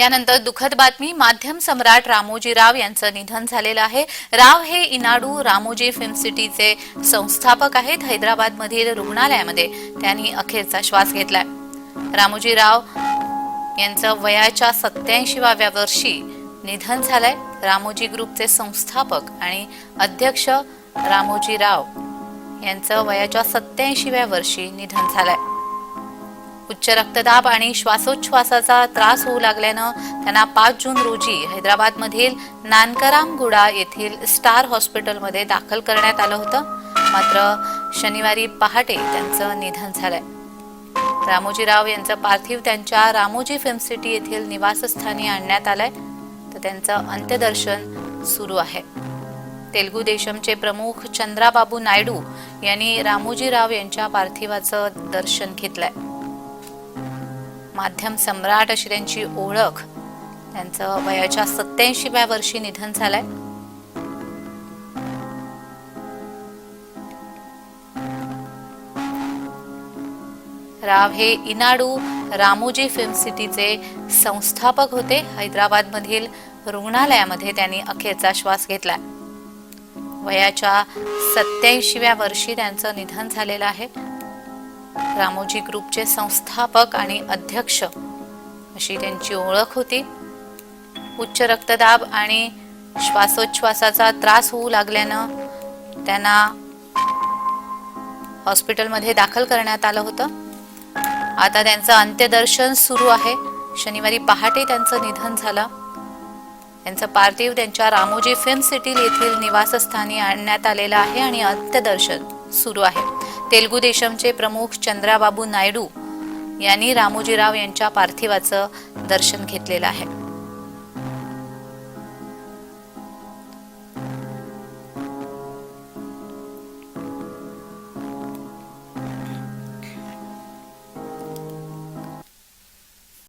यानंतर दुःखद बातमी माध्यम सम्राट रामोजी राव यांचं निधन झालेलं आहे. राव हे इनाडू रामोजी फिल्म सिटीचे संस्थापक आहेत. हैदराबादमधील रुग्णालयामध्ये त्यांनी अखेरचा श्वास घेतलाय. रामोजी राव यांचं वयाच्या सत्याऐंशीव्या वर्षी निधन झालंय. रामोजी ग्रुपचे संस्थापक आणि अध्यक्ष रामोजी राव यांचं वयाच्या सत्याऐंशीव्या वर्षी निधन झालंय. उच्च रक्तदाब आणि श्वासोच्छ्वासाचा त्रास होऊ लागल्यानं त्यांना पाच जून रोजी हैदराबादमधील नानकरामगुडा येथील स्टार हॉस्पिटलमध्ये दाखल करण्यात आलं होतं. मात्र शनिवारी पहाटे त्यांचं निधन झालंय. रामोजीराव यांचं पार्थिव त्यांच्या रामोजी फिल्म सिटी येथील निवासस्थानी आणण्यात आलंय. तर त्यांचं अंत्यदर्शन सुरू आहे. तेलगू देशमचे प्रमुख चंद्राबाबू नायडू यांनी रामोजीराव यांच्या पार्थिवाचं दर्शन घेतलंय. माध्यम सम्राट अशी त्यांची ओळख. त्यांचं वयाच्या सत्याऐंशीव्या वर्षी निधन झालंय. राव हे इनाडू रामोजी फिल्म सिटीचे संस्थापक होते. हैदराबादमधील रुग्णालयामध्ये त्यांनी अखेरचा श्वास घेतला वयाच्या सत्याऐंशीव्या वर्षी त्यांचं निधन झालेलं आहे. रामोजी ग्रुपचे संस्थापक आणि अध्यक्ष अशी त्यांची ओळख होती. उच्च रक्तदाब आणि श्वासोच्छ्वासाचा त्रास होऊ लागल्यानं त्यांना हॉस्पिटलमध्ये दाखल करण्यात आलं होतं. आता त्यांचं अंत्यदर्शन सुरू आहे. शनिवारी पहाटे त्यांचं निधन झालं. त्यांचं पार्थिव त्यांच्या रामोजी फिल्म सिटी येथील निवासस्थानी आणण्यात आलेलं आहे आणि अंत्यदर्शन सुरू आहे. तेलगू देशमचे प्रमुख चंद्राबाबू नायडू यांनी रामोजीराव यांच्या पार्थिवाचं दर्शन घेतलेलं आहे.